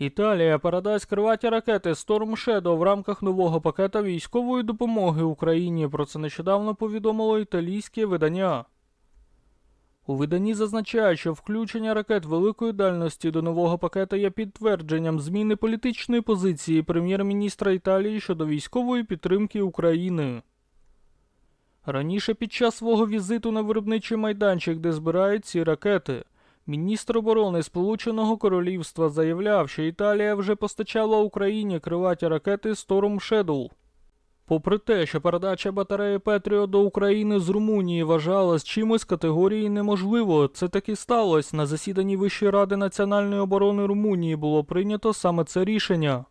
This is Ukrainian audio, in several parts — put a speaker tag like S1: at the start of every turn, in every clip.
S1: Італія передасть криваті ракети Storm Shadow в рамках нового пакета військової допомоги Україні. Про це нещодавно повідомило італійське видання. У виданні зазначають, що включення ракет великої дальності до нового пакета є підтвердженням зміни політичної позиції прем'єр-міністра Італії щодо військової підтримки України. Раніше під час свого візиту на виробничий майданчик, де збирають ці ракети, Міністр оборони Сполученого Королівства заявляв, що Італія вже постачала Україні криваті ракети Storm Shadow. Попри те, що передача батареї Петріо до України з Румунії вважалась чимось категорії неможливо, це таки сталося. На засіданні Вищої ради національної оборони Румунії було прийнято саме це рішення.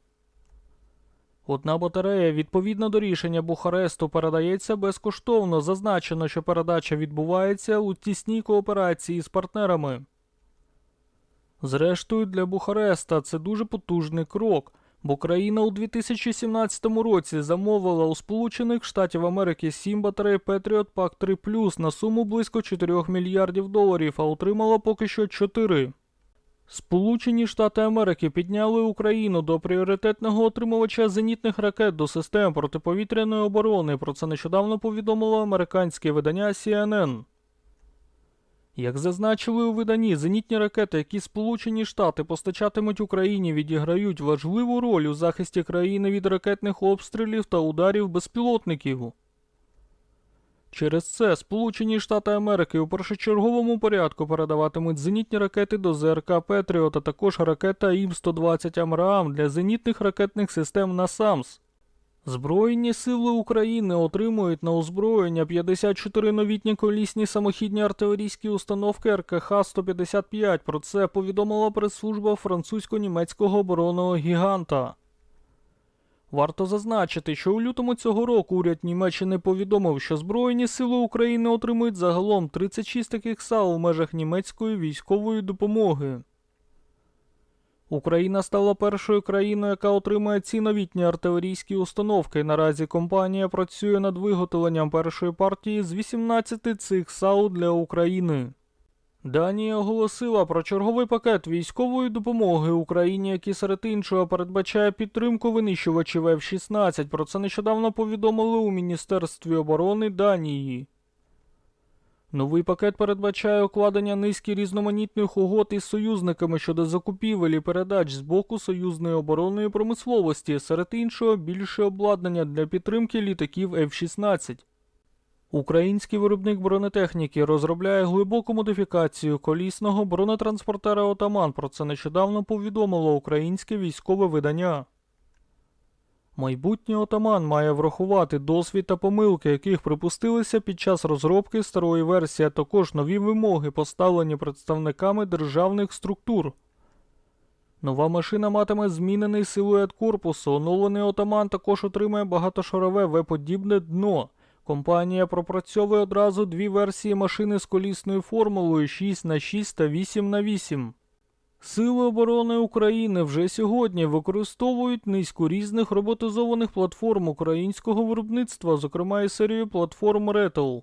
S1: Одна батарея відповідно до рішення Бухаресту передається безкоштовно. Зазначено, що передача відбувається у тісній кооперації з партнерами. Зрештою, для Бухареста це дуже потужний крок, бо країна у 2017 році замовила у Сполучених Штатів Америки 7 батарей Patriot Pack 3 Plus на суму близько 4 мільярдів доларів, а отримала поки що 4. Сполучені Штати Америки підняли Україну до пріоритетного отримувача зенітних ракет до систем протиповітряної оборони. Про це нещодавно повідомило американське видання CNN. Як зазначили у виданні, зенітні ракети, які Сполучені Штати постачатимуть Україні, відіграють важливу роль у захисті країни від ракетних обстрілів та ударів безпілотників. Через це Сполучені Штати Америки у першочерговому порядку передаватимуть зенітні ракети до ЗРК Петріот, а також ракета ІМ-120 Амраам для зенітних ракетних систем НАСАМС. Збройні сили України отримують на озброєння 54 новітні колісні самохідні артилерійські установки РКХ-155. Про це повідомила прес-служба французько-німецького оборонного гіганта. Варто зазначити, що у лютому цього року уряд Німеччини повідомив, що Збройні сили України отримують загалом 36 таких САУ в межах німецької військової допомоги. Україна стала першою країною, яка отримує ці новітні артилерійські установки. Наразі компанія працює над виготовленням першої партії з 18 цих САУ для України. Данія оголосила про черговий пакет військової допомоги Україні, який серед іншого передбачає підтримку винищувачів F-16. Про це нещодавно повідомили у Міністерстві оборони Данії. Новий пакет передбачає укладення низки різноманітних угод із союзниками щодо закупівель передач з боку союзної оборонної промисловості, серед іншого більше обладнання для підтримки літаків F-16. Український виробник бронетехніки розробляє глибоку модифікацію колісного бронетранспортера Отаман. Про це нещодавно повідомило українське військове видання. Майбутній отаман має врахувати досвід та помилки, яких припустилися під час розробки старої версії, а також нові вимоги, поставлені представниками державних структур. Нова машина матиме змінений силует корпусу. Оновлений отаман також отримає багатошарове В-подібне дно. Компанія пропрацьовує одразу дві версії машини з колісною формулою 6х6 та 8х8. Сили оборони України вже сьогодні використовують низку різних роботизованих платформ українського виробництва, зокрема і серію платформ Rettel.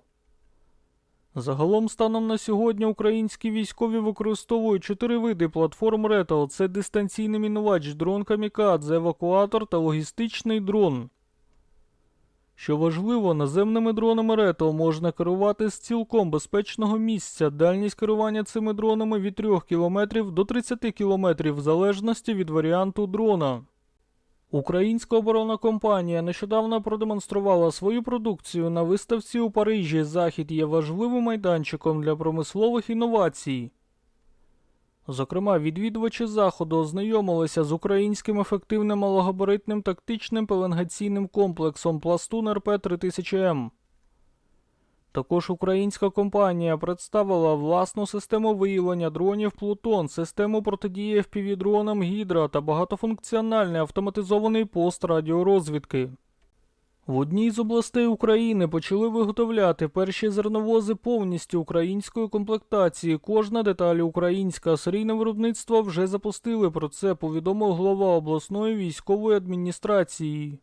S1: Загалом станом на сьогодні українські військові використовують чотири види платформ Rettel. Це дистанційний мінувач, дрон Камікадзе, евакуатор та логістичний дрон. Що важливо, наземними дронами Rettel можна керувати з цілком безпечного місця. Дальність керування цими дронами від 3 км до 30 км в залежності від варіанту дрона. Українська оборонна компанія нещодавно продемонструвала свою продукцію на виставці у Парижі. Захід є важливим майданчиком для промислових інновацій. Зокрема, відвідувачі заходу ознайомилися з українським ефективним малогабаритним тактичним пеленгаційним комплексом Пластун РП 3000М. Також українська компанія представила власну систему виявлення дронів Плутон, систему протидії FPV-дронам Гідра та багатофункціональний автоматизований пост радіорозвідки. В одній з областей України почали виготовляти перші зерновози повністю української комплектації. Кожна деталь українська. Серійне виробництво вже запустили. Про це повідомив голова обласної військової адміністрації.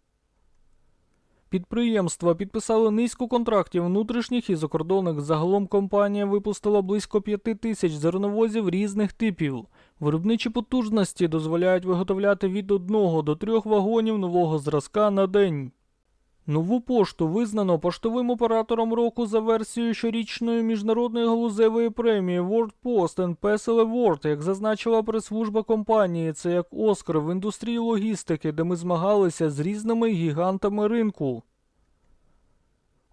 S1: Підприємства підписали низку контрактів внутрішніх і закордонних. Загалом компанія випустила близько 5 тисяч зерновозів різних типів. Виробничі потужності дозволяють виготовляти від 1 до 3 вагонів нового зразка на день. Нову пошту визнано поштовим оператором року за версією щорічної міжнародної галузевої премії World Post and Parcel Award, як зазначила прес-служба компанії. Це як Оскар в індустрії логістики, де ми змагалися з різними гігантами ринку.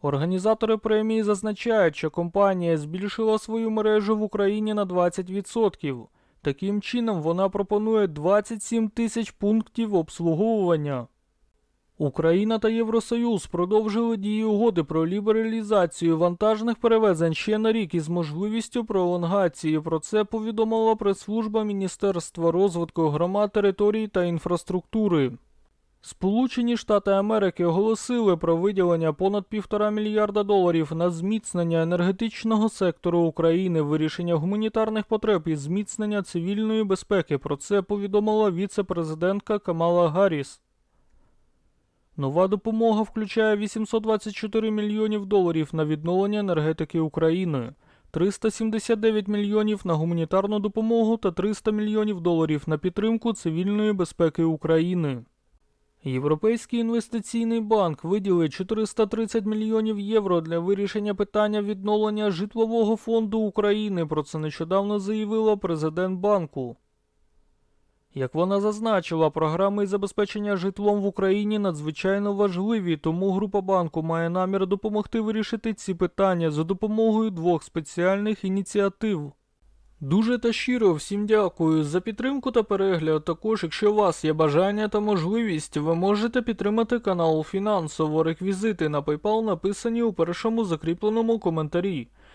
S1: Організатори премії зазначають, що компанія збільшила свою мережу в Україні на 20%. Таким чином, вона пропонує 27 тисяч пунктів обслуговування. Україна та Євросоюз продовжили дії угоди про лібералізацію вантажних перевезень ще на рік із можливістю пролонгації. Про це повідомила прес-служба Міністерства розвитку громад, територій та інфраструктури. Сполучені Штати Америки оголосили про виділення понад півтора мільярда доларів на зміцнення енергетичного сектору України, вирішення гуманітарних потреб і зміцнення цивільної безпеки. Про це повідомила віце-президентка Камала Гарріс. Нова допомога включає 824 мільйонів доларів на відновлення енергетики України, 379 мільйонів на гуманітарну допомогу та 300 мільйонів доларів на підтримку цивільної безпеки України. Європейський інвестиційний банк виділить 430 мільйонів євро для вирішення питання відновлення житлового фонду України. Про це нещодавно заявила президент банку. Як вона зазначила, програми забезпечення житлом в Україні надзвичайно важливі, тому група банку має намір допомогти вирішити ці питання за допомогою двох спеціальних ініціатив. Дуже та щиро всім дякую за підтримку та перегляд. Також, якщо у вас є бажання та можливість, ви можете підтримати канал фінансово. Реквізити на PayPal написані у першому закріпленому коментарі.